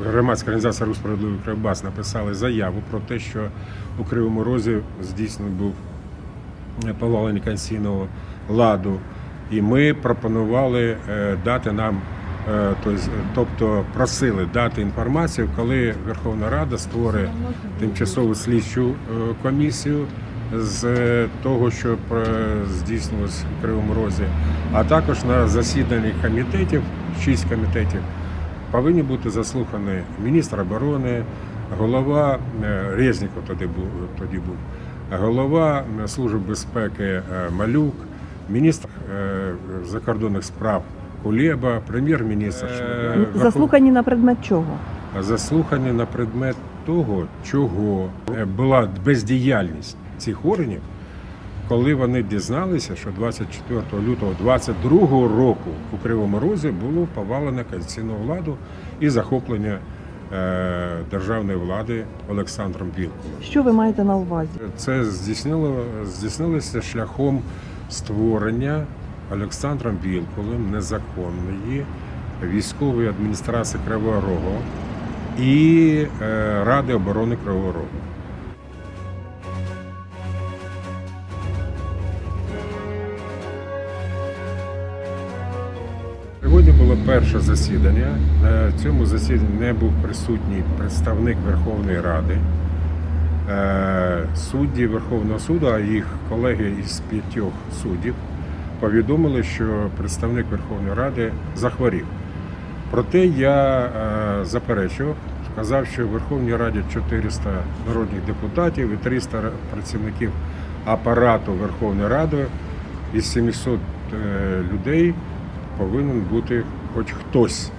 Громадська організація Рух справедливий Кривбас написали заяву про те, що у Кривому Розі здійснений був повалення конституційного ладу, і ми пропонували е, дати нам, е, тобто просили дати інформацію, коли Верховна Рада створить тимчасову слідчу е, комісію з того, що здійснилось у Кривому Розі, а також на засіданні комітетів, шість комітетів, повинні бути заслухані міністр оборони, голова е, Резніков тоді був тоді був, голова Служби безпеки е, Малюк, міністр е, закордонних справ Кулеба, прем'єр-міністр. е, Заслухані на предмет чого? заслухані на предмет того, чого була бездіяльність цих органів, коли вони дізналися, що 24 лютого 22 року у Кривому Розі було повалено конституційну владу і захоплення е, державної влади Олександром Вілкулом. Що ви маєте на увазі? Це здійснило, здійснилося шляхом створення Олександром Вілкулем незаконної військової адміністрації Кривого Рогу і е, Ради оборони Кривого Рогу. Сьогодні було перше засідання. На цьому засіданні не був присутній представник Верховної Ради. Е, Судді Верховного суду, а їх колеги із п'ятьох суддів повідомили, що представник Верховної Ради захворів. Проте я е, заперечував, сказав, що в Верховній Раді 400 народних депутатів і 300 працівників апарату Верховної Ради із 700 е, людей повинен бути хоч хтось